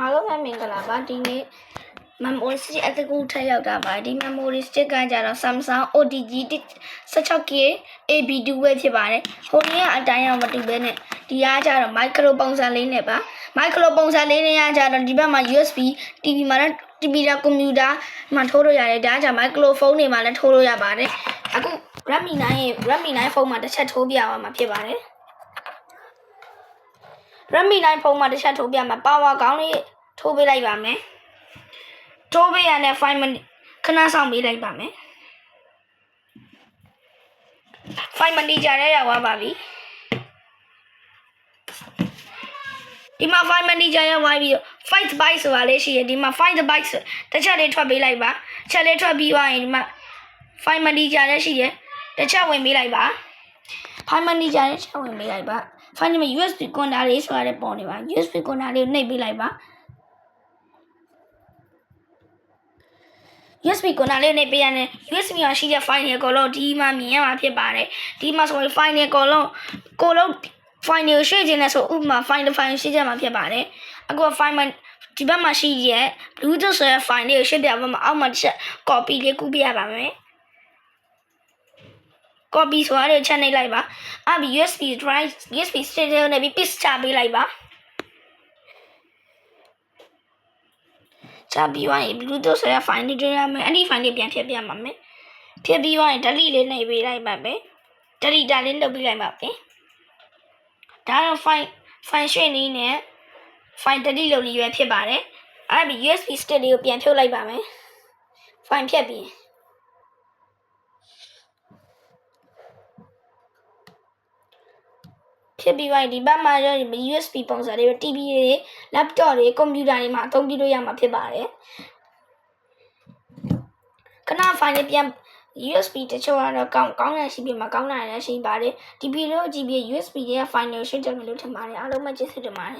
အားလုံးပဲမင်္ဂလာပါဒီနေ့ memory stick အတကူထပ်ရောက်တာပါဒီ memory stick ကကြတော့ Samsung OTG 16K AB2 ပဲဖြစ်ပါတယ်ဟိုနေ့ကအတိုင်းအောင်မတူဘဲနဲ့ဒီကကြတော့ micro ပုံစံလေးနဲ့ပါ micro ပုံစံလေးနဲ့ကကြတော့ဒီဘက်မှာ USB TV မှာလည်း TV တာကွန်ပျူတာမှာထိုးလို့ရတယ်ဒါကကြ microphone တွေမှာလည်းထိုးလို့ရပါတယ်အခု Redmi 9ရဲ့ Redmi 9ဖုန်းမှာတစ်ချက်ထိုးပြရမှာဖြစ်ပါတယ် Redmi 9ဖုန်းမှာတစ်ချက်ထိုးပြမှာ power ကောင်းလေးထိုးပေးလိုက်ပါမယ်ထိုးပေးရတဲ့5 minute ခဏဆောင်ပေးလိုက်ပါမယ်5 minute ကြာရရောက်သွားပါပြီဒီမှာ5 minute ကြာရောက်သွားပြီးတော့5 byte ဆိုတာလေးရှိရဒီမှာ5 byte ဆိုတစ်ချက်လေးထွက်ပေးလိုက်ပါချက်လေးထွက်ပြီးသွားရင်ဒီမှာ5 minute ကြာလည်းရှိတယ်တစ်ချက်ဝင်ပေးလိုက်ပါ5 minute ကြာလည်းချက်ဝင်ပေးလိုက်ပါ 5 minute USB ကွန်တာလေးဆိုတာလည်းပေါ်နေပါ USB ကွန်တာလေးကိုနှိပ်ပေးလိုက်ပါ USB ကိုနားလေးနဲ့ပေးရတယ် USB မှာရှိတဲ့ file တွေအကုန်လုံးဒီမှာမြင်ရမှာဖြစ်ပါတယ်ဒီမှာဆိုရင် file တွေအကုန်လုံးကိုလုံး file တွေကိုရွှေ့ခြင်းနဲ့ဆိုဥပမာ file တစ် file ရှိကြမှာဖြစ်ပါတယ်အခုက file မှာဒီဘက်မှာရှိရဲ့ Bluetooth ဆိုတဲ့ file လေးကိုရွှေ့ပြပါမှာအောက်မှာတစ်ချက် copy လေးကူးပြရပါမယ် copy ဆိုတာလေးချက်နှိပ်လိုက်ပါအဲ့ပြီး USB drive USB stick လေးနဲ့ပြီး paste ချပေးလိုက်ပါချပြီးသွားရင် Bluetooth ဆိုတဲ့ file လေးတွေ့ရမယ်အဲ့ဒီ file လေးပြန်ဖြတ်ပြမှာမယ်ဖြတ်ပြီးသွားရင် delete လေးနှိပ်ပေးလိုက်ပါမယ် delete တာလေးလုပ်ပေးလိုက်ပါမယ်ဒါတော့ file file ရွှေ့နေနဲ့ file delete လုပ်လေးပဲဖြစ်ပါတယ်အဲ့ပြီး USB stick လေးကိုပြန်ဖြုတ်လိုက်ပါမယ် file ဖြတ်ပြီး ဖြစ်ပြီးသွားရင်ဒီဘက်မှာရော USB ပုံစံတွေ TV တွေ laptop တွေ computer တွေမှာအသုံးပြုလို့ရမှာဖြစ်ပါတယ်ခဏ file လေးပြန် USB တချို့ကတော့ကောင်းကောင်းရရှိပြီးမကောင်းတာလည်းရှိပါတယ်ဒီဗီဒီယိုကြည့်ပြီး USB ရဲ့ file ကိုရှင်းတယ်လို့ထင်ပါတယ်အားလုံးပဲကျေးဇူးတင်ပါတယ်